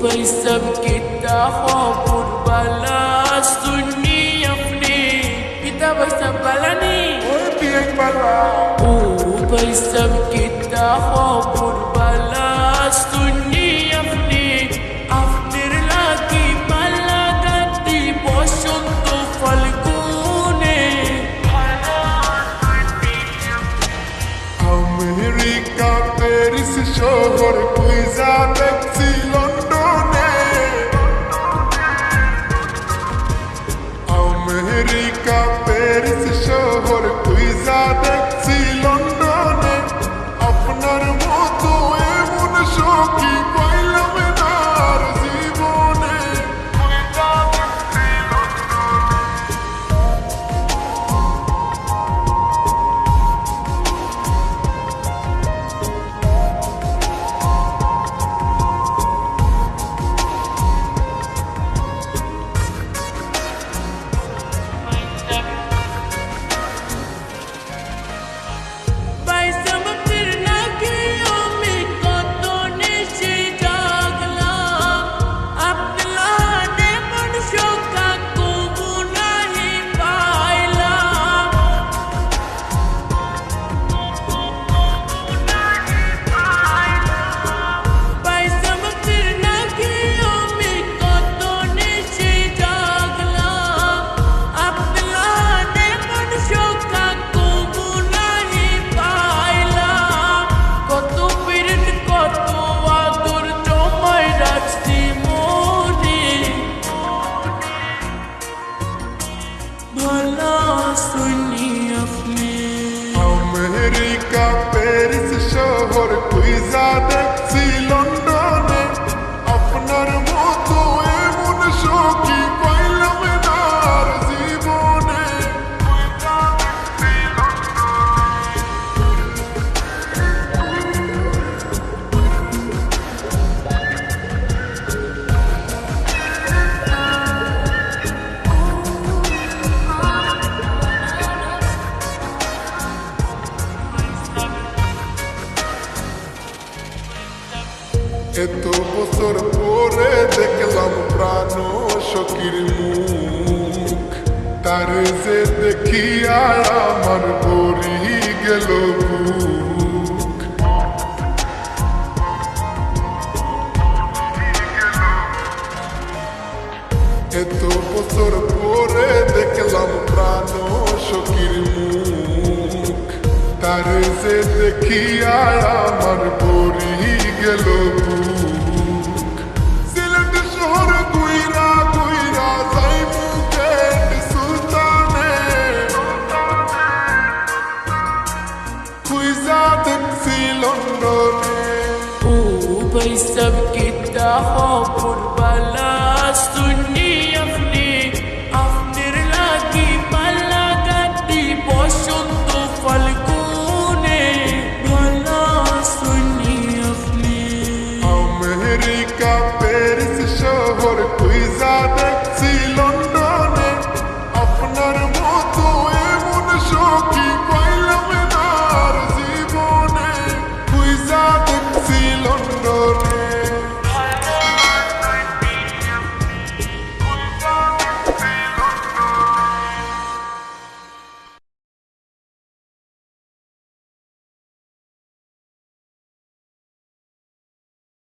وبيسة بتكتاحه وبلاش دنيا فلي بتبسة بلاني وبيسة بتكتاحه وبلاش دنيا فلي أفطر لكي بلدتي بشط فالكوني أمريكا باريس شهر كويزا بكسيلا café এত বছর পরে দেখলাম প্রাণ সখীর মুখ। তার যে দেখিয়া আমার ভরি গেল এত বছর পরে দেখলাম প্রাণ সখীর মুখ। তার যে দেখিয়া আমার ভরি গেল সিলেট শহর